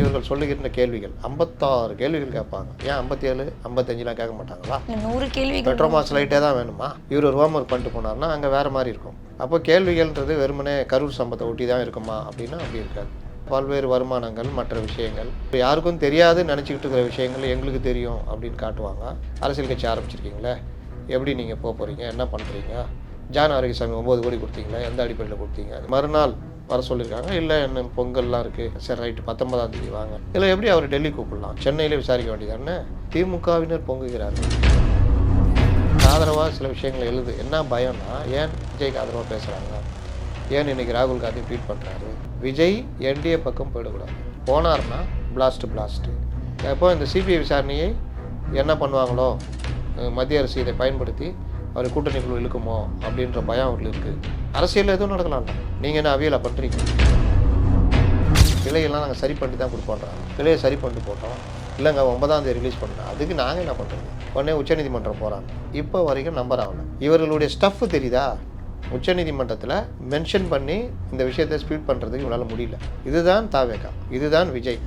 இவர்கள் சொல்லுகின்ற கேள்விகள். ஐம்பத்தாறு கேள்விகள் கேட்பாங்க. ஏன் ஐம்பத்தி ஏழு ஐம்பத்தஞ்சுலாம் கேட்க மாட்டாங்களா? நூறு கேள்விகள். பெட்ரோமாஸ் லைட்டே தான் வேணுமா? இவர் ஒரு ஹோம்ஒர்க் பண்ணிட்டு போனார்னா அங்கே வேறு மாதிரி இருக்கும். அப்போ கேள்விகள்ன்றது வெறுமனே கரூர் சம்பத்தை ஒட்டி தான் இருக்குமா அப்படின்னா அப்படி இருக்காது. பல்வேறு வருமானங்கள் மற்ற விஷயங்கள். இப்ப யாருக்கும் தெரியாது நினச்சிக்கிட்டு இருக்கிற விஷயங்கள் எங்களுக்கு தெரியும் அப்படின்னு காட்டுவாங்க. அரசியல் கட்சி ஆரம்பிச்சிருக்கீங்களே? எப்படி நீங்கள் போக போகிறீங்க என்ன பண்ணுறீங்க ஜான் ஆரோக்கியசாமி ஒம்பது கோடி கொடுத்தீங்களா? எந்த அடிப்படையில் கொடுத்தீங்க? மறுநாள் வர சொல்லியிருக்காங்க. இல்லை என்ன பொங்கல்லாம் இருக்குது சரி ரைட்டு பத்தொன்பதாம் தேதி வாங்க. இல்லை எப்படி அவர் டெல்லி கூப்பிடலாம்? சென்னையிலே விசாரிக்க வேண்டியதானே திமுகவினர் பொங்குகிறார்கள். ஆதரவாக சில விஷயங்கள் எழுது. என்ன பயம்னா ஏன் விஜய்க்கு ஆதரவாக பேசுகிறாங்க ஏன் இன்னைக்கு ராகுல் காந்தி ட்வீட் பண்ணுறாரு விஜய் என்டிஏ பக்கம் போயிடக்கூடாது. போனார்னா பிளாஸ்ட் பிளாஸ்ட்டு எப்போ இந்த சிபிஐ விசாரணையை என்ன பண்ணுவாங்களோ? மத்திய அரசு இதை பயன்படுத்தி அவர் கூட்டணிக்குள் இழுக்குமோ அப்படின்ற பயம் அவர்களுக்கு இருக்குது அரசியலில் எதுவும் நடக்கலாம் நீங்கள் என்ன அவியலை பண்ணுறீங்க பிழையெல்லாம் நாங்கள் சரி பண்ணி தான் கொடுப்போன்றாங்க பிழையை சரி பண்ணிட்டு போட்டோம். இல்லைங்க ஒன்பதாம் தேதி ரிலீஸ் பண்ணோம் அதுக்கு நாங்கள் என்ன பண்ணுறோம் உடனே உச்சநீதிமன்றம் போகிறாங்க இப்போ வரைக்கும் நம்பர் ஆகணும் இவர்களுடைய ஸ்டஃப் தெரியுதா? உச்சநீதிமன்றத்தில் மென்ஷன் பண்ணி இந்த விஷயத்தை ஸ்பீட் பண்ணுறதுக்கு இவங்களால் முடியல. இதுதான் தாவேகா. இதுதான் விஜய்.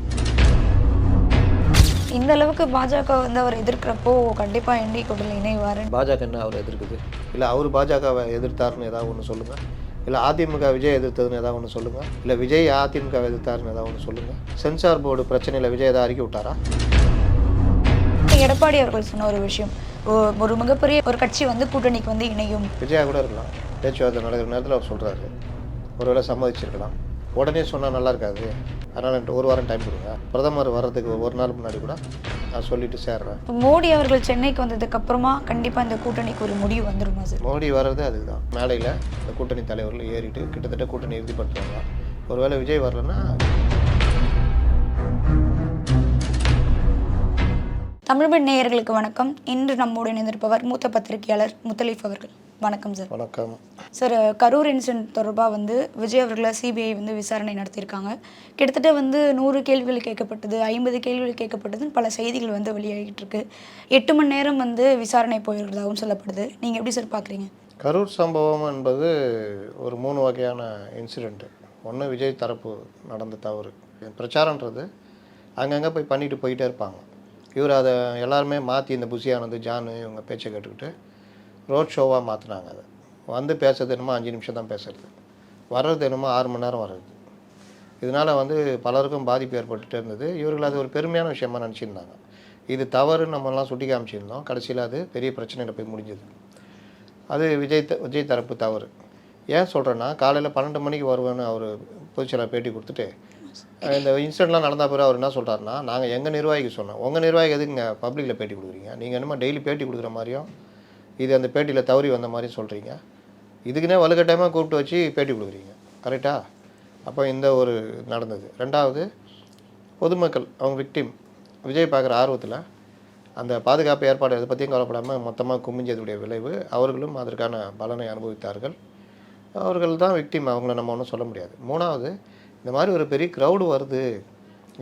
இந்த அளவுக்கு பாஜக வந்து அவர் எதிர்க்கிறப்போ கண்டிப்பா என்டி கூட்டணியில் இணைவார் பாஜக என்ன அவர் எதிர்க்குது? இல்லை அவர் பாஜகவை எதிர்த்தாருன்னு ஏதாவது ஒன்று சொல்லுங்கள் இல்லை அதிமுக விஜய் எதிர்த்ததுன்னு ஏதாவது ஒன்று சொல்லுங்கள் இல்லை விஜய் அதிமுக எதிர்த்தாருன்னு ஏதாவது ஒன்று சொல்லுங்கள் சென்சார் போர்டு பிரச்சனையில் விஜய் ஏதாவது அறிக்கை விட்டாரா? எடப்பாடி அவர்கள் சொன்ன ஒரு விஷயம். ஒரு மிகப்பெரிய ஒரு கட்சி வந்து கூட்டணிக்கு வந்து இணையும். விஜயா கூட இருக்கலாம். பேச்சுவார்த்தை நடக்கிற நேரத்தில் அவர் சொல்கிறாரு ஒருவேளை சம்மதிச்சிருக்கலாம். உடனே சொன்னால் நல்லா இருக்காது. அதனால் ஒரு வாரம் டைம் கொடுங்க. பிரதமர் வர்றதுக்கு ஒரு நாள் முன்னாடி கூட நான் சொல்லிட்டு சேர்றேன். இப்ப மோடி அவர்கள் சென்னைக்கு வந்ததுக்கு அப்புறமா கண்டிப்பா இந்த கூட்டணிக்கு ஒரு முடிவு வந்துருமா சார்? மோடி வர்றது அதுதான். மேடையில் இந்த கூட்டணி தலைவர்கள் ஏறிட்டு கிட்டத்தட்ட கூட்டணி இறுதிப்படுத்துவாங்க ஒருவேளை விஜய் வரலன்னா தமிழ்மண் நேயர்களுக்கு வணக்கம். இன்று நம்மோடு இணைந்திருப்பவர் மூத்த பத்திரிகையாளர் முத்தலீஃப் அவர்கள். வணக்கம் சார். வணக்கம். சார் கரூர் இன்சிடென்ட் தொடர்பாக வந்து விஜய் அவர்களை சிபிஐ வந்து விசாரணை நடத்தியிருக்காங்க. கிட்டத்தட்ட வந்து நூறு கேள்விகள் கேட்கப்பட்டது ஐம்பது கேள்விகள் கேட்கப்பட்டதுன்னு பல செய்திகள் வந்து வெளியாகிட்டு இருக்கு. எட்டு மணி நேரம் வந்து விசாரணை போயிருக்கிறதாகவும் சொல்லப்படுது. நீங்கள் எப்படி சார் பார்க்குறீங்க கரூர் சம்பவம் என்பது ஒரு மூணு வகையான இன்சிடெண்ட்டு ஒன்று விஜய் தரப்பு நடந்த தவறு. பிரச்சாரன்றது அங்கங்கே போய் பண்ணிட்டு போயிட்டே இருப்பாங்க. இவர் அதை எல்லாருமே மாற்றி இந்த புசியானது ஜானு இவங்க பேச்சை கேட்டுக்கிட்டு ரோட் ஷோவாக மாற்றினாங்க அதை. வந்து பேசுறது என்னமோ அஞ்சு நிமிஷம் தான் பேசுறது. வர்றது என்னமோ ஆறு மணி நேரம் வர்றது. இதனால் வந்து பலருக்கும் பாதிப்பு ஏற்பட்டுட்டே இருந்தது. இவர்கள் அது ஒரு பெருமையான விஷயமா நினச்சிருந்தாங்க. இது தவறு நம்மலாம் சுட்டி காமிச்சிருந்தோம். கடைசியில் அது பெரிய பிரச்சனையில் போய் முடிஞ்சது. அது விஜய் த- விஜய் தரப்பு தவறு. ஏன் சொல்கிறேன்னா காலையில் பன்னெண்டு மணிக்கு வருவேன்னு அவர் பொதுச்செயலாளர் பேட்டி கொடுத்துட்டு இந்த இன்சிடெண்ட்லாம் நடந்த பிறகு அவர் என்ன சொல்கிறாருன்னா நாங்கள் எங்கள் நிர்வாகிக்கு சொன்னோம். உங்கள் நிர்வாகி எதுக்குங்க பப்ளிக்கில் பேட்டி கொடுக்குறீங்க? நீங்கள் என்னமோ டெய்லி பேட்டி கொடுக்குற மாதிரியும் இது அந்த பேட்டியில் தவறி வந்த மாதிரி சொல்கிறீங்க இதுக்குன்னே வலுக்கட்டாயமாக கூப்பிட்டு வச்சு பேட்டி கொடுக்குறீங்க. கரெக்டா அப்போ இந்த ஒரு நடந்தது. ரெண்டாவது பொதுமக்கள் அவங்க விக்டிம் விஜய் பார்க்குற ஆர்வத்தில் அந்த பாதுகாப்பு ஏற்பாடு அதை பற்றியும் கவலைப்படாமல் மொத்தமாக குமிஞ்சதுடைய விளைவு அவர்களும் அதற்கான பலனை அனுபவித்தார்கள். அவர்கள் தான் விக்டிம் அவங்கள நம்ம ஒன்றும் சொல்ல முடியாது. மூணாவது இந்த மாதிரி ஒரு பெரிய க்ரௌடு வருது.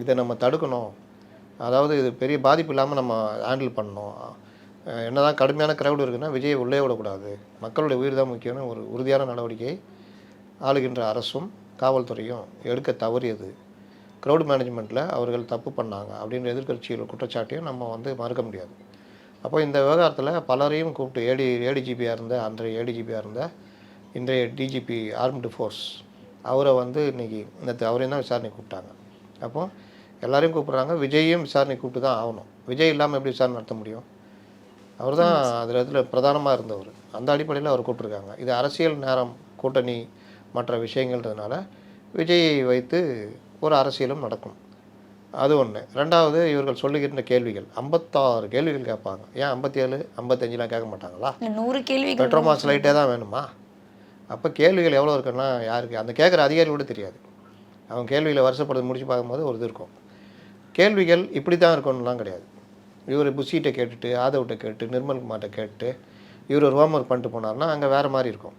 இதை நம்ம தடுக்கணும். அதாவது இது பெரிய பாதிப்பு இல்லாமல் நம்ம ஹேண்டில் பண்ணணும். என்னதான் கடுமையான கிரவுடு இருக்குன்னா விஜயை உள்ளே விடக்கூடாது. மக்களுடைய உயிர் தான் முக்கியம்னு ஒரு உறுதியான நடவடிக்கை ஆளுகின்ற அரசும் காவல்துறையும் எடுக்க தவறியது. க்ரௌட் மேனேஜ்மெண்ட்டில் அவர்கள் தப்பு பண்ணாங்க அப்படின்ற எதிர்கட்சியில் குற்றச்சாட்டையும் நம்ம வந்து மறுக்க முடியாது. அப்போ இந்த விவகாரத்தில் பலரையும் கூப்பிட்டு ஏடி ஏடிஜிபியாக இருந்த அன்றைய ஏடிஜிபியாக இருந்த இன்றைய டிஜிபி ஆர்ம்டு ஃபோர்ஸ் அவரை வந்து இன்னைக்கு நேற்று அவரையும் தான் விசாரணை கூப்பிட்டாங்க. அப்போ எல்லாரையும் கூப்பிட்றாங்க விஜயையும் விசாரணை கூப்பிட்டு தான் ஆகணும். விஜய் இல்லாமல் எப்படி விசாரணை நடத்த முடியும்? அவர் தான் அதில் இதில் பிரதானமாக இருந்தவர். அந்த அடிப்படையில் அவர் கூப்பிட்ருக்காங்க இது அரசியல் நேரம் கூட்டணி மற்ற விஷயங்கள்ன்றதுனால விஜயை வைத்து ஒரு அரசியலும் நடக்கும். அது ஒன்று ரெண்டாவது இவர்கள் சொல்லுகின்ற கேள்விகள். ஐம்பத்தாறு கேள்விகள் கேட்பாங்க. ஏன் ஐம்பத்தி ஏழு ஐம்பத்தஞ்சுலாம் கேட்க மாட்டாங்களா? நூறு கேள்விகள் பெட்ரோமாஸ் லைட்டே தான் வேணுமா? அப்போ கேள்விகள் எவ்வளோ இருக்குன்னா யாருக்கு? அந்த கேட்குற அதிகாரி கூட தெரியாது. அவங்க கேள்விகளை வருஷப்படுறது முடிச்சு பார்க்கும்போது ஒரு இது இருக்கும். கேள்விகள் இப்படி தான் இருக்கணும்லாம் கிடையாது. இவர் புஷிகிட்ட கேட்டுட்டு ஆதவ்கிட்ட கேட்டு நிர்மல்குமார்கிட்ட கேட்டு இவர் ஒரு ஹோம்ஒர்க் பண்ணிட்டு போனார்னா அங்கே வேறு மாதிரி இருக்கும்.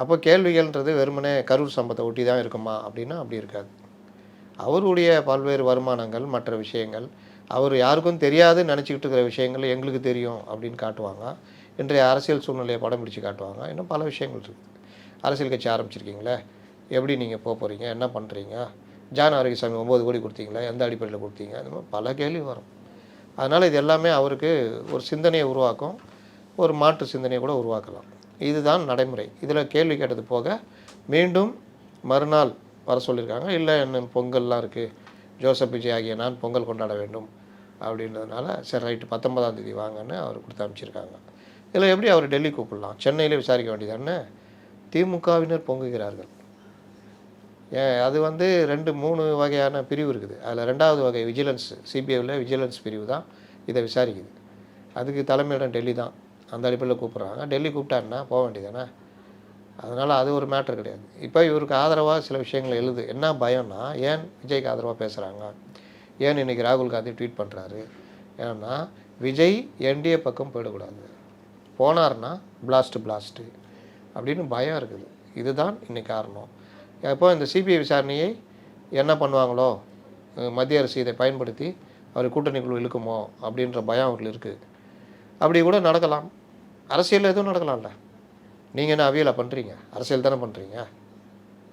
அப்போ கேள்விகள்ன்றது வெறுமனே கரூர் சம்பத்தை ஒட்டி தான் இருக்குமா? அப்படின்னா அப்படி இருக்காது. அவருடைய பல்வேறு வருமானங்கள் மற்ற விஷயங்கள் அவர் யாருக்கும் தெரியாதுன்னு நினச்சிக்கிட்டு இருக்கிற விஷயங்கள் எங்களுக்கு தெரியும் அப்படின்னு காட்டுவாங்க. இன்றைய அரசியல் சூழ்நிலையை படம் பிடிச்சு காட்டுவாங்க. இன்னும் பல விஷயங்கள் இருக்குது அரசியல் கட்சி ஆரம்பிச்சிருக்கீங்களே? எப்படி நீங்கள் போக போகிறீங்க என்ன பண்ணுறீங்க ஜான் ஆரோக்கியசாமி ஒம்பது கோடி கொடுத்தீங்களா? எந்த அடிப்படையில் கொடுத்தீங்க? அந்த மாதிரி பல கேள்வி வரும். அதனால் இது எல்லாமே அவருக்கு ஒரு சிந்தனையை உருவாக்கும் ஒரு மாற்று சிந்தனையை கூட உருவாக்கலாம். இதுதான் நடைமுறை. இதில் கேள்வி கேட்டது போக மீண்டும் மறுநாள் வர சொல்லியிருக்காங்க. இல்லை என்ன பொங்கல்லாம் இருக்குது ஜோசப் விஜய் ஆகிய நான் பொங்கல் கொண்டாட வேண்டும். அப்படின்றதுனால சரி ரைட்டு பத்தொன்பதாம் தேதி வாங்கன்னு அவர் கொடுத்து அனுப்பிச்சிருக்காங்க. இதில் எப்படி அவர் டெல்லி கூப்பிடலாம்? சென்னையிலே விசாரிக்க வேண்டியதானே திமுகவினர் பொங்குகிறார்கள். அது வந்து ரெண்டு மூணு வகையான பிரிவு இருக்குது. அதில் ரெண்டாவது வகை விஜிலன்ஸ் சிபிஐவில் விஜிலன்ஸ் பிரிவு தான் இதை விசாரிக்குது. அதுக்கு தலைமையிடம் டெல்லி தான் அந்த அடிப்படையில் கூப்பிட்றாங்க. டெல்லி கூப்பிட்டாருன்னா போக வேண்டியதானே அதனால் அது ஒரு மேட்ரு கிடையாது. இப்போ இவருக்கு ஆதரவாக சில விஷயங்கள் எழுது. என்ன பயம்னா ஏன் விஜய்க்கு ஆதரவாக பேசுகிறாங்க ஏன் இன்றைக்கி ராகுல் காந்தி ட்வீட் பண்ணுறாரு ஏன்னா விஜய் என்டிஏ பக்கம் போயிடக்கூடாது. போனார்னா பிளாஸ்ட்டு பிளாஸ்ட்டு அப்படின்னு பயம் இருக்குது. இதுதான் இன்னைக்கு காரணம். எப்போ இந்த சிபிஐ விசாரணையை என்ன பண்ணுவாங்களோ மத்திய அரசு இதை பயன்படுத்தி அவர் கூட்டணிக்குள் இழுக்குமோ அப்படின்ற பயம் அவர்களுக்கு இருக்குது. அப்படி கூட நடக்கலாம். அரசியல் எதுவும் நடக்கலாம்ல. நீங்கள் என்ன அவியலை பண்ணுறீங்க அரசியல் தானே பண்ணுறீங்க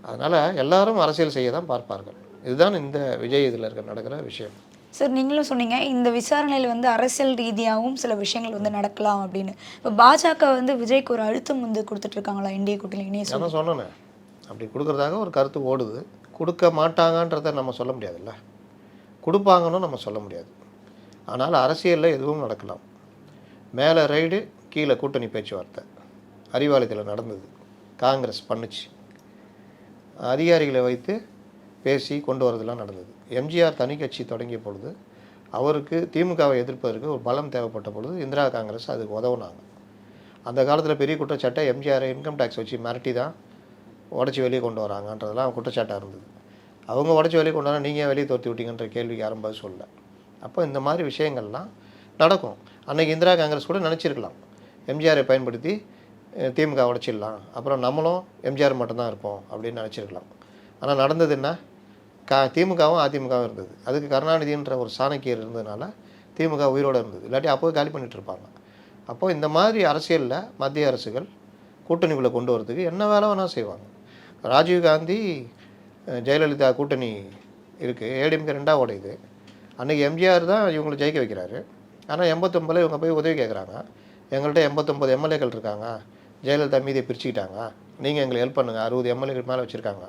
அதனால் எல்லாரும் அரசியல் செய்ய தான் பார்ப்பார்கள். இதுதான் இந்த விஜய் இதில் இருக்க நடக்கிற விஷயம். சார் நீங்களும் சொன்னீங்க இந்த விசாரணையில் வந்து அரசியல் ரீதியாகவும் சில விஷயங்கள் வந்து நடக்கலாம் அப்படின்னு. இப்போ பாஜக வந்து விஜய்க்கு ஒரு அழுத்தம் வந்து கொடுத்துட்டு இருக்காங்களா இந்திய கூட்டணி சொன்னேனே. அப்படி கொடுக்குறதாக ஒரு கருத்து ஓடுது. கொடுக்க மாட்டாங்கன்றதை நம்ம சொல்ல முடியாதுல்ல? கொடுப்பாங்கன்னு நம்ம சொல்ல முடியாது. ஆனால் அரசியலில் எதுவும் நடக்கலாம். மேலே ரைடு கீழே கூட்டணி பேச்சுவார்த்தை. அறிவாலயத்தில் நடந்தது. காங்கிரஸ் பண்ணுச்சு. அதிகாரிகளை வைத்து பேசி கொண்டு வரதெல்லாம் நடந்தது. எம்ஜிஆர் தனி கட்சி தொடங்கிய பொழுது அவருக்கு திமுகவை எதிர்ப்பதற்கு ஒரு பலம் தேவைப்பட்ட பொழுது இந்திரா காங்கிரஸ் அதுக்கு உதவுனாங்க. அந்த காலத்தில் பெரிய குற்றச்சாட்டை எம்ஜிஆர் இன்கம் டேக்ஸ் வச்சு மிரட்டி தான் உடச்சி வெளியே கொண்டு வராங்கன்றதெல்லாம் குற்றச்சாட்டாக இருந்தது. அவங்க உடச்சி வெளியே கொண்டு வரா நீங்கள் வெளியே தோர்த்தி விட்டீங்கன்ற கேள்விக்கு யாரும் பதில் சொல்லல. அப்போ இந்த மாதிரி விஷயங்கள்லாம் நடக்கும். அன்றைக்கி இந்திரா காங்கிரஸ் கூட நினச்சிருக்கலாம். எம்ஜிஆரை பயன்படுத்தி திமுக உடைச்சிடலாம். அப்புறம் நம்மளும் எம்ஜிஆர் மட்டும்தான் இருப்போம் அப்படின்னு நினச்சிருக்கலாம். ஆனால் நடந்தது என்ன? கா திமுகவும் அதிமுகவும் இருந்தது. அதுக்கு கருணாநிதின்ற ஒரு சாணக்கியர் இருந்ததுனால திமுக உயிரோடு இருந்தது. இல்லாட்டி அப்போவே காலி பண்ணிகிட்டு இருப்பாங்க. அப்போது இந்த மாதிரி அரசியலில் மத்திய அரசுகள் கூட்டணிக்குள்ளே கொண்டு வரதுக்கு என்ன வேலை வேணால் செய்வாங்க. ராஜீவ் காந்தி ஜெயலலிதா கூட்டணி இருக்குது ஏடிஎம்கே ரெண்டாக உடையுது அன்றைக்கி எம்ஜிஆர் தான் இவங்களை ஜெயிக்க வைக்கிறாரு. ஆனால் எண்பத்தொம்பதில் இவங்க போய் உதவி கேட்குறாங்க எங்கள்கிட்ட எண்பத்தொம்பது எம்எல்ஏக்கள் இருக்காங்க. ஜெயலலிதா மீதியை பிரிச்சுக்கிட்டாங்க. நீங்கள் எங்களை ஹெல்ப் பண்ணுங்கள் அறுபது எம்எல்ஏக்கள் மேலே வச்சுருக்காங்க.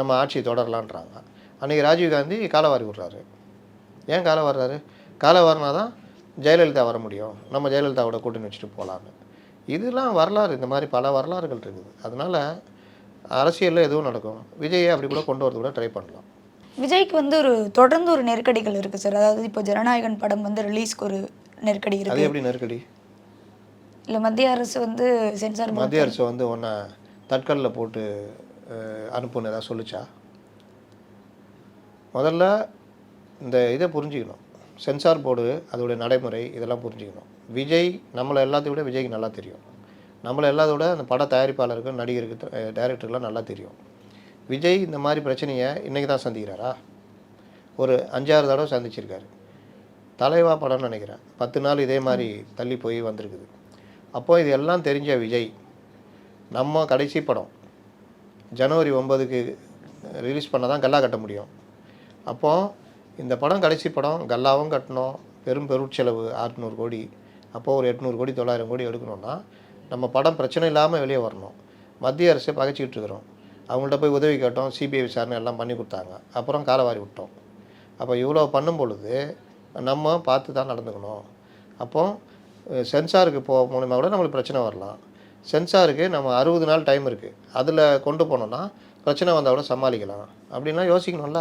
நம்ம ஆட்சி தொடரலான்றாங்க. அன்றைக்கி ராஜீவ் காந்தி காலவாரி விட்றாரு. ஏன் காலை வர்றாரு? காலை வரனா தான் ஜெயலலிதா வர முடியும். நம்ம ஜெயலலிதாவோட கூட்டணி வச்சுட்டு போகலான்னு இதெல்லாம் வரலாறு. இந்த மாதிரி பல வரலாறுகள் இருக்குது. அதனால் அரசியலில் எதுவும் நடக்கும். விஜயை அப்படி கூட கொண்டு வரது கூட ட்ரை பண்ணலாம். விஜய்க்கு வந்து ஒரு தொடர்ந்து ஒரு நெருக்கடிகள் இருக்குது சார். அதாவது இப்போ ஜனநாயகன் படம் வந்து ரிலீஸ்க்கு ஒரு நெருக்கடி அது இருக்குது எப்படி நெருக்கடி? இல்லை மத்திய அரசு வந்து சென்சார் மத்திய அரசு வந்து ஒன்றை தட்கலில் போட்டு அனுப்புன்னு ஏதாவது சொல்லுச்சா? முதல்ல இந்த இதை புரிஞ்சுக்கணும். சென்சார் போர்டு அதோடைய நடைமுறை இதெல்லாம் புரிஞ்சுக்கணும். விஜய் நம்மளை எல்லாத்தையும் விட விஜய்க்கு நல்லா தெரியும். நம்மளை எல்லாத்தோட விட அந்த பட தயாரிப்பாளருக்கு நடிகருக்கு டைரக்டருக்குலாம் நல்லா தெரியும். விஜய் இந்த மாதிரி பிரச்சனையை இன்றைக்கி தான் சந்திக்கிறாரா? ஒரு அஞ்சாறு தடவை சந்திச்சிருக்காரு. தலைவா படம்னு நினைக்கிறேன். பத்து நாள் இதே மாதிரி தள்ளி போய் வந்திருக்குது. அப்போது இது எல்லாம் தெரிஞ்ச விஜய். நம்ம கடைசி படம் ஜனவரி ஒன்பதுக்கு ரிலீஸ் பண்ண தான் கல்லா கட்ட முடியும். அப்போது இந்த படம் கடைசி படம் கல்லாவும் கட்டணும் பெரும் பெருட்செலவு ஆற்நூறு கோடி. அப்போது ஒரு எட்நூறு கோடி தொள்ளாயிரம் கோடி எடுக்கணும்னா நம்ம படம் பிரச்சனை இல்லாமல் வெளியே வரணும். மத்திய அரசு பகைச்சிக்கிட்டு இருக்கிறோம். அவங்கள்ட்ட போய் உதவி கேட்டோம். சிபிஐ விசாரணை எல்லாம் பண்ணி கொடுத்தாங்க. அப்புறம் காலவாரி விட்டோம். அப்போ இவ்வளோ பண்ணும் பொழுது நம்ம பார்த்து தான் நடந்துக்கணும். அப்போ சென்சாருக்கு போக மூலிமா கூட நம்மளுக்கு பிரச்சனை வரலாம். சென்சாருக்கு நம்ம அறுபது நாள் டைம் இருக்குது அதில் கொண்டு போனோம்னா பிரச்சனை வந்தால் கூட சமாளிக்கலாம். அப்படின்லாம் யோசிக்கணும்ல.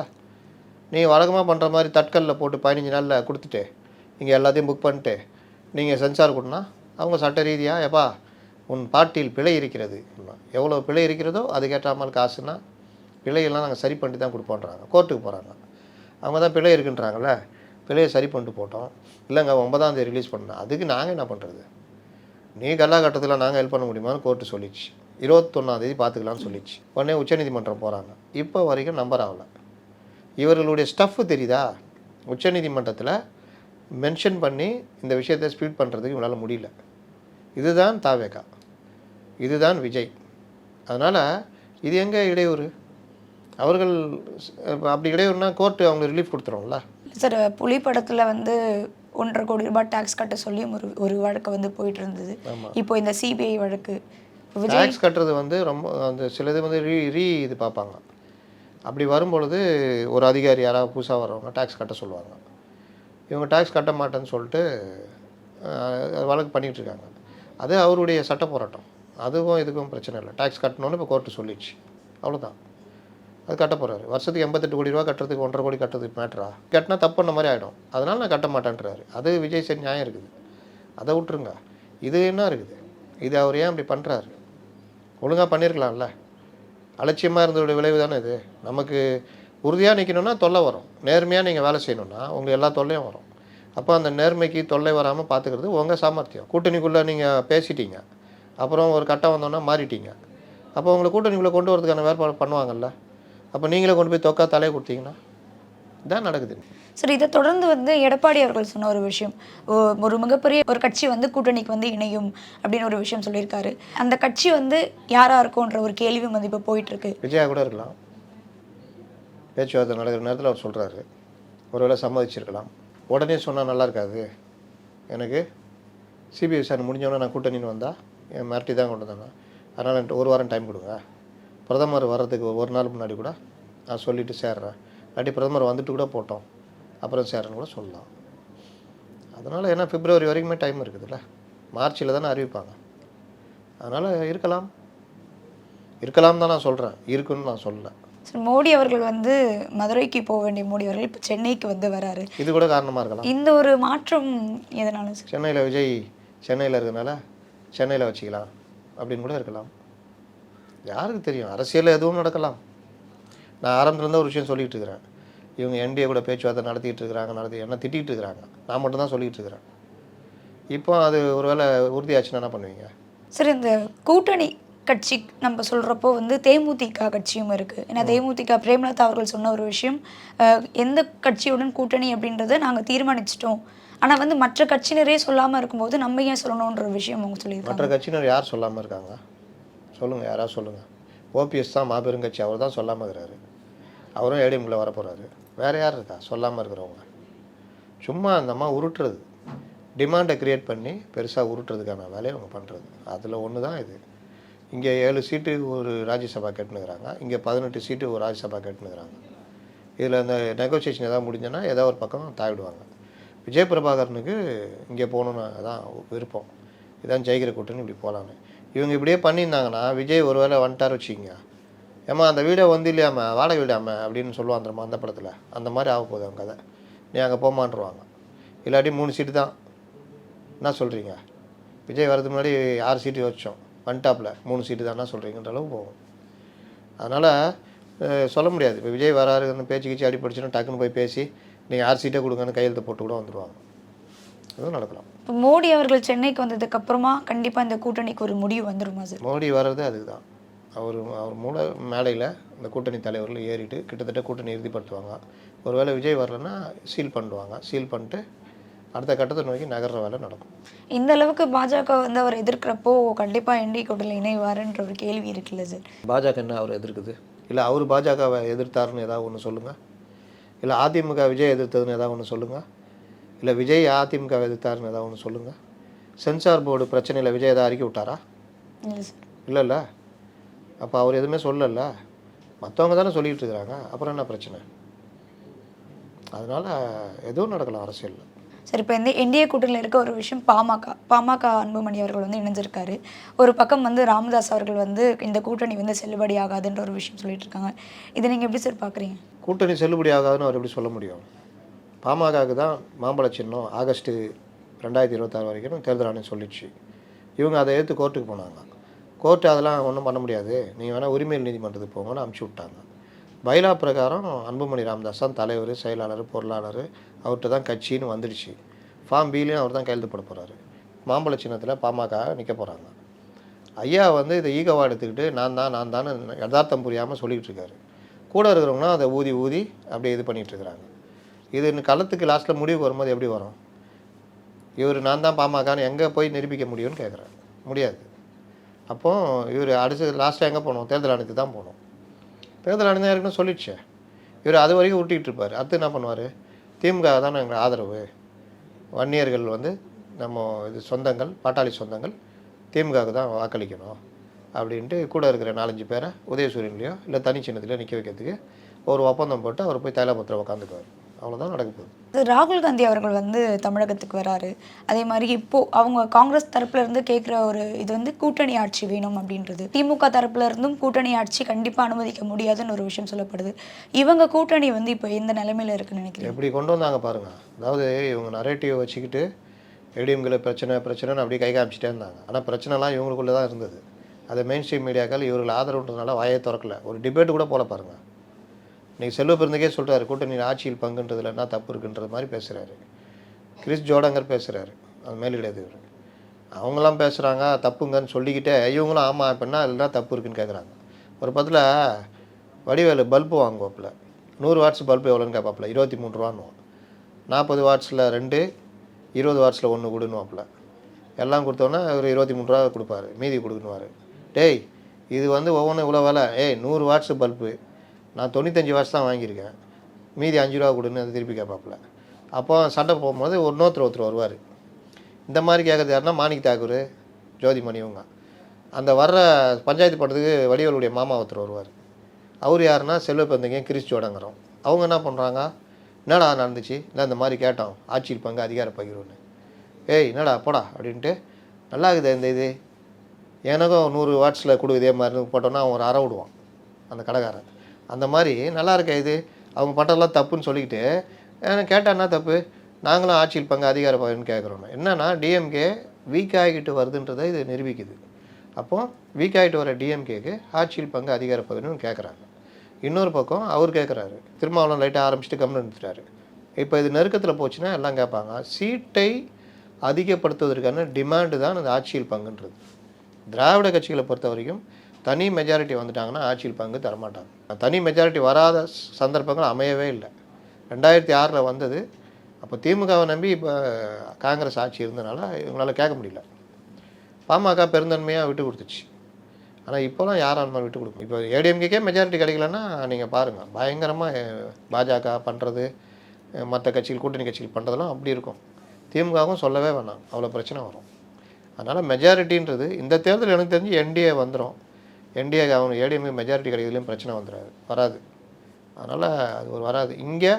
நீ வழக்கமாக பண்ணுற மாதிரி தட்கலில் போட்டு பதினஞ்சு நாளில் கொடுத்துட்டு இங்கே எல்லாத்தையும் புக் பண்ணிட்டு நீங்கள் சென்சார் கொடுனா அவங்க சட்ட ரீதியாக எப்பா உன் பாட்டில் பிழை இருக்கிறது. எவ்வளோ பிழை இருக்கிறதோ அதுக்கேற்ற மாதிரி காசுனா பிழையெல்லாம் நாங்கள் சரி பண்ணி தான் கொடுப்போன்றாங்க. கோர்ட்டுக்கு போகிறாங்க அவங்க தான் பிழை இருக்குன்றாங்கல்ல? பிழையை சரி பண்ணிட்டு போட்டோம். இல்லைங்க ஒன்பதாம் தேதி ரிலீஸ் பண்ணோம் அதுக்கு நாங்கள் என்ன பண்ணுறது நீ கல்லாகட்டத்தில் நாங்கள் ஹெல்ப் பண்ண முடியுமான்னு கோர்ட்டு சொல்லிச்சு. இருபத்தொன்னாந்தேதி பார்த்துக்கலான்னு சொல்லிச்சு. உடனே உச்சநீதிமன்றம் போகிறாங்க இப்போ வரைக்கும் நம்பர் ஆகலை. இவர்களுடைய ஸ்டஃப்பு தெரியுதா? உச்சநீதிமன்றத்தில் மென்ஷன் பண்ணி இந்த விஷயத்தை ஸ்பீட் பண்ணுறதுக்கு இவங்களால் முடியல. இதுதான் தாவேகா. இதுதான் விஜய். அதனால் இது எங்கே இடையூறு? அவர்கள் அப்படி இடையூறுனா கோர்ட்டு அவங்க ரிலீஃப் கொடுத்துருவோம்ல சார் புலி படத்தில் வந்து ஒன்றரை கோடி ரூபாய் டேக்ஸ் கட்ட சொல்லியும் ஒரு ஒரு வழக்கு வந்து போயிட்டு இருந்தது இப்போ இந்த சிபிஐ வழக்கு. டேக்ஸ் கட்டுறது வந்து ரொம்ப அந்த சில இது வந்து ரீ ரீ இது பார்ப்பாங்க. அப்படி வரும்பொழுது ஒரு அதிகாரி யாராவது புதுசாக வரவங்க டேக்ஸ் கட்ட சொல்லுவாங்க. இவங்க டேக்ஸ் கட்ட மாட்டேன்னு சொல்லிட்டு வழக்கு பண்ணிட்டு இருக்காங்க. அது அவருடைய சட்ட போராட்டம். அதுவும் இதுக்கும் பிரச்சனை இல்லை. டேக்ஸ் கட்டணும்னு இப்போ கோர்ட்டு சொல்லிடுச்சு. அவ்வளோதான் அது கட்ட போகிறாரு வருஷத்துக்கு எண்பத்தெட்டு கோடி ரூபா கட்டுறதுக்கு ஒன்றரை கோடி கட்டுறதுக்கு மேட்ரா கட்டினா தப்பு பண்ண மாதிரி ஆகிடும் அதனால் நான் கட்ட மாட்டேன்றாரு. அது விஜய் சரி நியாயம் இருக்குது. அதை விட்டுருங்க. இது என்ன இருக்குது? இது அவர் ஏன் அப்படி பண்ணுறாரு ஒழுங்காக பண்ணியிருக்கலாம்ல அலட்சியமாக இருந்ததோட விளைவு தானே இது. நமக்கு உறுதியாக நிற்கணும்னா தொல்லை வரும். நேர்மையாக நீங்கள் வேலை செய்யணும்னா உங்களுக்கு எல்லா தொல்லையும் வரும். அப்போ அந்த நேர்மைக்கு தொல்லை வராமல் பார்த்துக்கிறது உங்கள் சாமர்த்தியம். கூட்டணிக்குள்ளே நீங்கள் பேசிட்டீங்க. அப்புறம் ஒரு கட்டம் வந்தோன்னா மாறிட்டீங்க. அப்போ உங்களை கூட்டணிக்குள்ளே கொண்டு வரதுக்கான வேறுபாடு பண்ணுவாங்கல்ல. அப்போ நீங்களே கொண்டு போய் தொக்கா தலையை கொடுத்தீங்கன்னா இதான் நடக்குது. சார் இதை தொடர்ந்து வந்து எடப்பாடி அவர்கள் சொன்ன ஒரு விஷயம். ஒரு மிகப்பெரிய ஒரு கட்சி வந்து கூட்டணிக்கு வந்து இணையும் அப்படின்னு ஒரு விஷயம் சொல்லியிருக்காரு. அந்த கட்சி வந்து யாரா இருக்கும்ன்ற ஒரு கேள்வி வந்து இப்போ போயிட்டு இருக்கு விஜயா கூட இருக்கலாம். பேச்சுவார்த்தை நடக்கிற நேரத்தில் அவர் சொல்கிறாரு ஒருவேளை சம்மதிச்சிருக்கலாம். உடனே சொன்னால் நல்லா இருக்காது. எனக்கு சிபிஐ விசாரணை முடிஞ்சவொடனே நான் கூட்டணின்னு வந்தால் என் மிரட்டி தான் கொண்டு வந்தாங்க. அதனால் என்கிட்ட ஒரு வாரம் டைம் கொடுங்க. பிரதமர் வர்றதுக்கு ஒரு நாள் முன்னாடி கூட நான் சொல்லிவிட்டு சேர்றேன். இல்லாட்டி பிரதமர் வந்துட்டு கூட போட்டோம். அப்புறம் சேர்றேன்னு கூட சொல்லலாம். அதனால் ஏன்னா பிப்ரவரி வரைக்குமே டைம் இருக்குதுல்ல. மார்ச்சில் தானே அறிவிப்பாங்க. அதனால் இருக்கலாம். இருக்கலாம் தான் நான் சொல்கிறேன் இருக்குன்னு நான் சொல்லலை. சார் மோடி அவர்கள் வந்து மதுரைக்கு போக வேண்டிய மோடி அவர்கள் இப்போ சென்னைக்கு வந்து வராரு. இது கூட காரணமாக இருக்கலாம். இந்த ஒரு மாற்றம் எதனால சார்? சென்னையில் விஜய் சென்னையில் இருக்கனால சென்னையில் வச்சுக்கலாம் அப்படின்னு கூட இருக்கலாம். யாருக்கு தெரியும்? அரசியலில் எதுவும் நடக்கலாம். நான் ஆரம்பத்துலேருந்து ஒரு விஷயம் சொல்லிட்டு இருக்கிறேன். இவங்க என்டிஏ கூட பேச்சுவார்த்தை நடத்திட்டு இருக்கிறாங்க நடத்தி என்ன திட்டிகிட்டு இருக்கிறாங்க. நான் மட்டும்தான் சொல்லிட்டு இருக்கிறேன். இப்போ அது ஒருவேளை உறுதியாச்சுன்னா என்ன பண்ணுவீங்க? சார் இந்த கூட்டணி கட்சி நம்ம சொல்கிறப்போ வந்து தேமுதிக கட்சியும் இருக்குது ஏன்னா தேமுதிக பிரேமலதா அவர்கள் சொன்ன ஒரு விஷயம் எந்த கட்சியுடன் கூட்டணி அப்படின்றத நாங்கள் தீர்மானிச்சிட்டோம். ஆனால் வந்து மற்ற கட்சியினரே சொல்லாமல் இருக்கும்போது நம்ம ஏன் சொல்லணுன்ற விஷயம் அவங்க சொல்லியிருக்காங்க. மற்ற கட்சியினர் யார் சொல்லாமல் இருக்காங்க? சொல்லுங்கள் யாராவது சொல்லுங்கள் ஓபிஎஸ் தான் மாபெரும் கட்சி அவர் தான் சொல்லாமல் இருக்கிறாரு. அவரும் ஏடிஎம்கில் வரப்போகிறாரு வேறு யார் இருக்கா? சொல்லாமல் இருக்கிறவங்க. சும்மா அந்தம்மா உருட்டுறது. டிமாண்டை க்ரியேட் பண்ணி பெருசாக உருட்டுறதுக்கான வேலையை அவங்க பண்ணுறது அதில் ஒன்று தான் இது. இங்கே ஏழு சீட்டு ஒரு ராஜ்யசபா கேட்டுனுக்கிறாங்க இங்கே பதினெட்டு சீட்டு ஒரு ராஜ்யசபா கேட்டுனுக்கிறாங்க இதில் அந்த நெகோசியேஷன் எதாவது முடிஞ்சோன்னா ஏதோ ஒரு பக்கம் தாவிடுவாங்க. விஜய் பிரபாகரனுக்கு இங்கே போகணுன்னு அதான் விருப்பம். இதான் ஜெயிக்கிற கூட்டணி இப்படி போகலான்னு. இவங்க இப்படியே பண்ணியிருந்தாங்கன்னா விஜய் ஒரு வேளை வந்துட்டார் வச்சுக்கிங்க. ஏம்மா அந்த வீடை வந்து இல்லையாம வாடகை வீடாம அப்படின்னு சொல்லுவான் தெரியுமா அந்த படத்தில். அந்த மாதிரி ஆக போகுது அவங்க கதை. நீ அங்கே போமான்ருவாங்க இல்லாட்டி மூணு சீட்டு தான். என்ன சொல்கிறீங்க விஜய் வரதுக்கு முன்னாடி ஆறு சீட்டு வச்சோம் வந்துட்டாப்பில். மூணு சீட்டு தான் சொல்கிறீங்கன்ற அளவு போகும். அதனால் சொல்ல முடியாது. இப்போ விஜய் வராருன்னு பேச்சு கீச்சு அடிப்படிச்சுன்னு டக்குன்னு போய் பேசி நீங்கள் ஆறு சீட்டே கொடுங்கன்னு கையெழுத்து போட்டு கூட வந்துடுவாங்க அதுவும் நடக்கலாம். இப்போ மோடி அவர்கள் சென்னைக்கு வந்ததுக்கு அப்புறமா கண்டிப்பாக இந்த கூட்டணிக்கு ஒரு முடிவு வந்துருமா சார்? மோடி வர்றது அதுக்கு தான் அவர் அவர் மூல மேடையில் இந்த கூட்டணி தலைவர்கள் ஏறிட்டு கிட்டத்தட்ட கூட்டணி இறுதிப்படுத்துவாங்க. ஒருவேளை விஜய் வரலன்னா சீல் பண்ணுவாங்க. சீல் பண்ணிட்டு அடுத்த கட்டத்தை நோக்கி நகர்ற வேலை நடக்கும். இந்த அளவுக்கு பாஜக வந்து அவர் எதிர்க்கிறப்போ கண்டிப்பாக என்டி கூட்டணியில் இணைவாருன்ற ஒரு கேள்வி இருக்குல்ல சார். பாஜக என்ன அவர் எதிர்க்குது? இல்லை அவர் பாஜகவை எதிர்த்தாருன்னு ஏதாவது ஒன்று சொல்லுங்கள் இல்லை அதிமுக விஜய் எதிர்த்ததுன்னு ஏதாவது ஒன்று சொல்லுங்கள் இல்லை விஜய் அதிமுக எதிர்த்தாருன்னு ஏதாவது ஒன்று சொல்லுங்கள் சென்சார் போர்டு பிரச்சனையில் விஜய் ஏதாவது அறிக்கை விட்டாரா? இல்லை இல்லைல்ல அப்போ அவர் எதுவுமே சொல்லல. மற்றவங்க தானே சொல்லிட்டு இருக்கிறாங்க. அப்புறம் என்ன பிரச்சனை? அதனால் எதுவும் நடக்கலாம் அரசியலில். சரி இப்போ இந்த என்டிஏ கூட்டணியில் இருக்க ஒரு விஷயம் பாமக. பாமக அன்புமணி அவர்கள் வந்து இணைஞ்சிருக்காரு. ஒரு பக்கம் வந்து ராமதாஸ் அவர்கள் வந்து இந்த கூட்டணி வந்து செல்லுபடி ஆகாதுன்ற ஒரு விஷயம் சொல்லிட்டு இருக்காங்க. இதை நீங்கள் எப்படி சார் பார்க்குறீங்க கூட்டணி செல்லுபடி ஆகாதுன்னு அவர் எப்படி சொல்ல முடியும்? பாமகவுக்கு தான் மாம்பழ சின்னம் ஆகஸ்ட்டு ரெண்டாயிரத்தி இருபத்தாறு வரைக்கும் தேர்தல் ஆணையம் சொல்லிடுச்சு இவங்க அதை எடுத்து கோர்ட்டுக்கு போனாங்க. கோர்ட்டு அதெல்லாம் ஒன்றும் பண்ண முடியாது. நீங்கள் வேணால் உரிமையில் நீதிமன்றத்துக்கு போங்கன்னு அமுச்சு விட்டாங்க. பைலா பிரகாரம் அன்புமணி ராமதாஸ் தான் தலைவர் செயலாளர் பொருளாளர். அவர்கிட்ட தான் கட்சின்னு வந்துடுச்சு. ஃபார்ம் பிலையும் அவர் தான் கையெழுத்து போட போகிறாரு மாம்பழ சின்னத்தில் பாமக நிற்க போகிறாங்க ஐயா வந்து இதை ஈகவா எடுத்துக்கிட்டு நான் தான் நான் தான் யதார்த்தம் புரியாமல் சொல்லிகிட்டு இருக்காரு. கூட இருக்கிறவங்களாம் அதை ஊதி ஊதி அப்படியே இது பண்ணிகிட்டு இருக்கிறாங்க. இது இன்னும் களத்துக்கு லாஸ்ட்டில் முடிவுக்கு வரும்போது எப்படி வரும்? இவர் நான் தான் பாமகன்னு எங்கே போய் நிரூபிக்க முடியும்னு கேட்குறேன் முடியாது. அப்போ இவர் அடுத்து லாஸ்ட்டாக எங்கே போகணும்? தேர்தல் ஆணையத்துக்கு தான் போகணும். தேர்தல் ஆணையம் இருக்குன்னு சொல்லிடுச்சே. இவர் அது வரைக்கும் விட்டுக்கிட்டு இருப்பார். அடுத்து என்ன பண்ணுவார்? திமுக தான் எங்கள் ஆதரவு. வன்னியர்கள் வந்து நம்ம இது சொந்தங்கள் பாட்டாளி சொந்தங்கள் திமுகவுக்கு தான் வாக்களிக்கணும் அப்படின்ட்டு கூட இருக்கிற நாலஞ்சு பேரை உதயசூரியன்லையோ இல்லை தனி சின்னத்திலையோ நிற்க வைக்கிறதுக்கு ஒரு ஒப்பந்தம் போட்டு அவர் போய் தைலாபுரத்தில் உட்காந்துக்குவார். அவ்வளோதான் நடக்க போகுது. ராகுல் காந்தி அவர்கள் வந்து தமிழகத்துக்கு வராரு. அதே மாதிரி இப்போ அவங்க காங்கிரஸ் தரப்புல இருந்து கேட்குற ஒரு இது வந்து கூட்டணி ஆட்சி வேணும் அப்படின்றது. திமுக தரப்புல இருந்தும் கூட்டணி ஆட்சி கண்டிப்பாக அனுமதிக்க முடியாதுன்னு ஒரு விஷயம் சொல்லப்படுது. இவங்க கூட்டணி வந்து இப்போ எந்த நிலைமையில இருக்குன்னு நினைக்கிறேன் எப்படி கொண்டு வந்தாங்க பாருங்கள் அதாவது இவங்க நரேட்டிவ் வச்சுக்கிட்டு ஏடிஎம்கில் பிரச்சனை பிரச்சனைன்னு அப்படியே கை காமிச்சிட்டே இருந்தாங்க. ஆனால் பிரச்சனைலாம் இவங்களுக்குள்ளே தான் இருந்தது. அதை மெயின் ஸ்ட்ரீம் மீடியாக்கள் இவர்கள் ஆதரவுன்றதுனால வாயை திறக்கல. ஒரு டிபேட் கூட போல பாருங்கள் இன்றைக்கி செல்வ பிறந்தக்கே சொல்கிறாரு கூட்டணியில் ஆட்சியில் பங்குன்றதுல என்ன தப்பு இருக்குன்றது மாதிரி பேசுகிறாரு கிறிஸ் ஜோடங்கர் பேசுகிறாரு அது மேலிடையாது இவர் அவங்களாம் பேசுகிறாங்க தப்புங்கன்னு சொல்லிக்கிட்டே இவங்களும் ஆமாம் அப்படின்னா எல்லாம் தப்பு இருக்குன்னு கேட்குறாங்க ஒரு பத்தில் வடிவேலு பல்பு வாங்குவாப்புல நூறு வாட்ஸ் பல்பு எவ்வளோன்னு கேட்பாப்பில் இருபத்தி மூணு ரூபான்னுவோம் நாற்பது வாட்ஸில் ரெண்டு இருபது வாட்ஸில் ஒன்று கொடுன்னுவாப்புல. எல்லாம் கொடுத்தோன்னா ஒரு இருபத்தி மூணு ரூபா கொடுப்பாரு மீதி கொடுக்கணுவாரு டேய் இது வந்து ஒவ்வொன்றும் இவ்வளோ வேலை ஏய் நூறு வாட்ஸ் பல்பு நான் தொண்ணூத்தஞ்சு வருஷம் தான் வாங்கியிருக்கேன். மீதி அஞ்சு ரூபா கொடுன்னு அது திருப்பி கேட்பாப்புல. அப்போ சண்டை போகும்போது ஒரு இன்னொருத்தர் ஒருத்தர் வருவார். இந்த மாதிரி கேட்குறது யாருன்னா மாணிக் தாக்கூர் ஜோதிமணி இவங்க. அந்த வர்ற பஞ்சாயத்து பண்ணுறதுக்கு வடிவேலுடைய மாமா ஒருத்தர் வருவார். அவர் யாருன்னா செல்வ கிறிஸ்டியோடங்கிறோம் அவங்க என்ன பண்ணுறாங்க என்னடா நடந்துச்சு? இல்லை இந்த மாதிரி கேட்டோம். ஆட்சியில் பங்கு அதிகார பகிர்வுன்னு. ஏய் என்னடா போடா அப்படின்ட்டு நல்லா இருக்குது இந்த இது. எனக்கும் நூறு வாட்ஸில் கொடு இதே மாதிரி போட்டோன்னா அவன் ஒரு அற விடுவான் அந்த கடைக்காரன். அந்த மாதிரி நல்லா இருக்க இது அவங்க பண்ணுறதெல்லாம் தப்புன்னு சொல்லிக்கிட்டு எனக்கு கேட்டால் என்ன தப்பு? நாங்களும் ஆட்சியில் பங்கு அதிகார பகிர்வுன்னு கேட்குறோம். என்னென்னா டிஎம்கே வீக் ஆகிட்டு வருதுன்றதை இது நிரூபிக்குது. அப்போ வீக் ஆகிட்டு வர டிஎம்கேக்கு ஆட்சியில் பங்கு அதிகார பகிர்வுன்னு கேட்குறாங்க. இன்னொரு பக்கம் அவர் கேட்குறாரு. திருமாவளம் லைட்டாக ஆரம்பிச்சுட்டு கம்முன்னு நிறுத்துறாரு இப்போ இது நெருக்கத்தில் போச்சுன்னா எல்லாம் கேட்பாங்க. சீட்டை அதிகப்படுத்துவதற்கான டிமாண்டு தான் அந்த ஆட்சியில் பங்குன்றது. திராவிட கட்சிகளை பொறுத்த வரைக்கும் தனி மெஜாரிட்டி வந்துட்டாங்கன்னா ஆட்சியில் பங்கு தரமாட்டாங்க. தனி மெஜாரிட்டி வராத சந்தர்ப்பங்கள் அமையவே இல்லை. ரெண்டாயிரத்தி ஆறில் வந்தது. அப்போ திமுகவை நம்பி இப்போ காங்கிரஸ் ஆட்சி இருந்தனால இவங்களால கேட்க முடியல. பாமக பெருந்தன்மையாக விட்டு கொடுத்துச்சு. ஆனால் இப்போலாம் யாராக இருந்தாலும் விட்டு கொடுக்கும் இப்போ ஏடிஎம்கேக்கே மெஜாரிட்டி கிடைக்கலன்னா நீங்கள் பாருங்கள் பயங்கரமாக பாஜக பண்ணுறது மற்ற கட்சிகள் கூட்டணி கட்சிகள் பண்ணுறதெல்லாம் அப்படி இருக்கும். திமுகவும் சொல்லவே வேணாம். அவ்வளோ பிரச்சனை வரும். அதனால் மெஜாரிட்டின்றது இந்த தேர்தல் எனக்கு தெரிஞ்சு என்டிஏ வந்துடும் என்டிஏ அவங்க ஏடிஎம்கே மெஜாரிட்டி கிடைக்கிறதுலையும் பிரச்சனை வந்துடாது வராது. அதனால் அது ஒரு வராது. இங்கே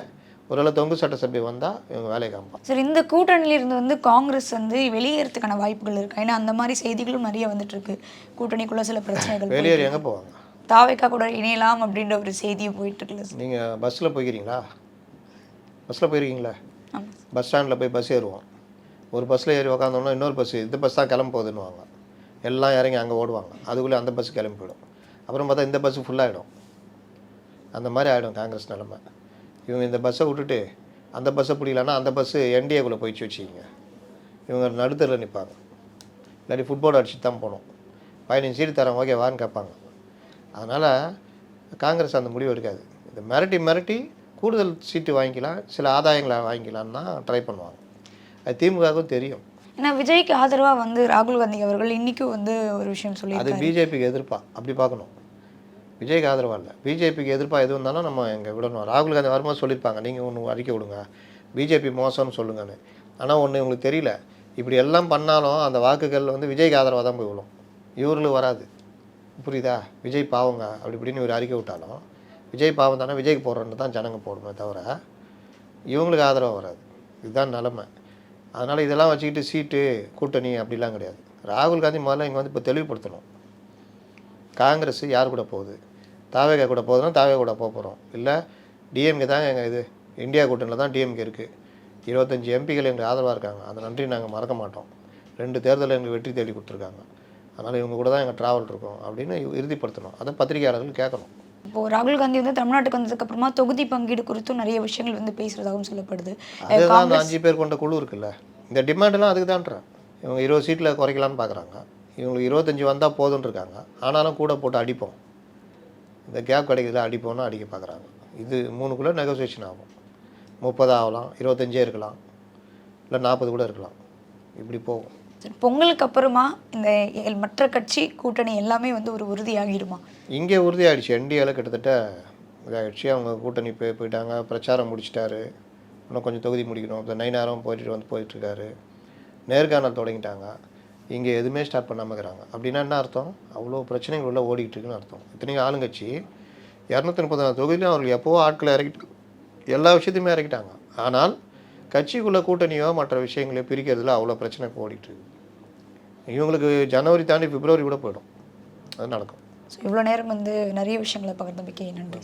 ஒருவேளை தொங்கு சட்டசபை வந்தால் இவங்க வேலையை காமிப்பாங்க சரி இந்த கூட்டணியில இருந்து வந்து காங்கிரஸ் வந்து வெளியேறதுக்கான வாய்ப்புகள் இருக்கு? ஏன்னா அந்த மாதிரி செய்திகளும் நிறைய வந்துட்டு இருக்கு. கூட்டணிக்குள்ள சில பிரச்சனைகள் வெளியேறி எங்கே போவாங்க? தாவேக்கா கூட இணையலாம் அப்படின்ற ஒரு செய்தியும் போயிட்டு இருக்குல்ல சார். நீங்கள் பஸ்ஸில் போய்க்கிறீங்களா? பஸ்ஸில் போயிருக்கீங்களா? பஸ் ஸ்டாண்டில் போய் பஸ் ஏறுவோம். ஒரு பஸ்ஸில் ஏறி உக்காந்தோம்னா இன்னொரு பஸ் இந்த பஸ் தான் கிளம்ப போகுதுன்னுவாங்க. எல்லாம் இறங்கி அங்கே ஓடுவாங்க. அதுக்குள்ளே அந்த பஸ் கிளம்பி போயிடும். அப்புறம் பார்த்தா இந்த பஸ்ஸு ஃபுல்லாகிடும் அந்த மாதிரி ஆகிடும் காங்கிரஸ் நிலமை. இவங்க இந்த பஸ்ஸை விட்டுட்டு அந்த பஸ்ஸை பிடிக்கலன்னா அந்த பஸ்ஸு என்டிஏக்குள்ளே போயிடுச்சு வச்சுக்கிங்க. இவங்க நடுத்தரில் நிற்பாங்க இல்லாட்டி ஃபுட்பால் அடிச்சுட்டு தான் போகணும். பதினஞ்சு சீட்டு தரேன் ஓகேவான்னு கேட்பாங்க. அதனால் காங்கிரஸ் அந்த முடிவு எடுக்காது. இந்த மிரட்டி மிரட்டி கூடுதல் சீட்டு வாங்கிக்கலாம். சில ஆதாயங்களை வாங்கிக்கலான்னு தான் ட்ரை பண்ணுவாங்க. அது திமுகவுக்கும் தெரியும். ஏன்னா விஜய்க்கு ஆதரவா வந்து ராகுல் காந்தி அவர்கள் இன்னைக்கும் வந்து ஒரு விஷயம் அது சொல்லியிருக்காரு. பிஜேபிக்கு எதிர்ப்பா? அப்படி பார்க்கணும். விஜய்க்கு ஆதரவா இல்லை. பிஜேபிக்கு எதிர்ப்பா எது வந்தாலும் நம்ம இங்கே விடணும். ராகுல் காந்தி வரும்போது சொல்லியிருப்பாங்க. நீங்கள் ஒன்று அறிக்கை விடுங்க பிஜேபி மோசம்னு சொல்லுங்கன்னு. ஆனால் ஒன்று உங்களுக்கு தெரியல. இப்படி எல்லாம் பண்ணாலும் அந்த வாக்குகள் வந்து விஜய்க்கு ஆதரவாக தான் போய் விழும். இவர்களுக்கு வராது. புரியுதா? விஜய் பாவங்க. அப்படி இப்படின்னு ஒரு அறிக்கை விட்டாலும் விஜய் பாவம் தானே விஜய்க்கு போடுறோன்னு தான் ஜனங்க போடுமே தவிர இவங்களுக்கு ஆதரவாக வராது. இதுதான் நிலமை. அதனால் இதெல்லாம் வச்சுக்கிட்டு சீட்டு கூட்டணி அப்படிலாம் கிடையாது. ராகுல் காந்தி முதல்ல இங்கே வந்து இப்போ தெளிவுபடுத்தணும். காங்கிரஸ் யார் கூட போகுது? தாவேகா கூட போகுதுன்னா தாவே கூட போக போகிறோம் இல்லை டிஎம்கே தான் எங்கள் இது இந்தியா கூட்டணியில் தான் டிஎம்கே இருக்குது இருபத்தஞ்சி எம்பிகள் எங்களுக்கு ஆதரவாக இருக்காங்க. அந்த நன்றி நாங்கள் மறக்க மாட்டோம். ரெண்டு தேர்தலில் எங்களுக்கு வெற்றி தேடி கொடுத்துருக்காங்க. அதனால் இவங்க கூட தான் எங்கள் ட்ராவல் இருக்கும் அப்படின்னு இறுதிப்படுத்தணும். அதை பத்திரிகையாளர்கள் கேட்கணும். இப்போ ராகுல் காந்தி வந்து தமிழ்நாட்டுக்கு வந்ததுக்கு அப்புறமா தொகுதி பங்கீடு குறித்தும் நிறைய விஷயங்கள் வந்து பேசுறதாகவும் சொல்லப்படுது. அதுதான் அந்த அஞ்சு பேர் கொண்ட குழு இருக்குல்ல? இந்த டிமாண்டெல்லாம் அதுக்கு தான்றேன் இவங்க இருபது சீட்டில் குறைக்கலான்னு பார்க்குறாங்க இவங்களுக்கு இருபத்தஞ்சி வந்தால் போதும்னு இருக்காங்க ஆனாலும் கூட போட்டு அடிப்போம். இந்த கேப் கிடைக்குதுல அடிப்போம்னு அடிக்க பார்க்குறாங்க இது மூணுக்குள்ளே நெகோசியேஷன் ஆகும். முப்பது ஆகலாம் இருபத்தஞ்சே இருக்கலாம் இல்லை நாற்பது கூட இருக்கலாம். இப்படி போகும். பொங்கலுக்கு அப்புறமா இந்த மற்ற கட்சி கூட்டணி எல்லாமே வந்து ஒரு உறுதியாகிடுமா? இங்கே உறுதியாகிடுச்சு என்டிஏல கிட்டத்தட்ட இதாகிடுச்சு அவங்க கூட்டணி போய் போயிட்டாங்க. பிரச்சாரம் முடிச்சிட்டாரு. இன்னும் கொஞ்சம் தொகுதி முடிக்கணும். இப்போ நைனாரம் போயிட்டு வந்து போயிட்டுருக்காரு. நேர்காணல் தொடங்கிட்டாங்க. இங்கே எதுவுமே ஸ்டார்ட் பண்ணாமக்கிறாங்க. அப்படின்னா என்ன அர்த்தம்? அவ்வளோ பிரச்சனைகள் உள்ள ஓடிக்கிட்டு இருக்குன்னு அர்த்தம். இத்தனைக்கும் ஆளுங்கட்சி இரநூத்தி முப்பதாம் தொகுதியிலும் அவர்கள் எப்போவோ ஆட்களை இறக்கிட்டு எல்லா விஷயத்தையுமே இறக்கிட்டாங்க. ஆனால் கட்சிக்குள்ளே கூட்டணியோ மற்ற விஷயங்களையோ பிரிக்கிறதுல அவ்வளோ பிரச்சனை இப்போ ஓடிட்டு இருக்கு இவங்களுக்கு ஜனவரி தாண்டி பிப்ரவரி கூட போயிடும். அது நடக்கும். ஸோ இவ்வளோ நேரம் வந்து நிறைய விஷயங்களை பகிர்ந்தமைக்கு நன்றி.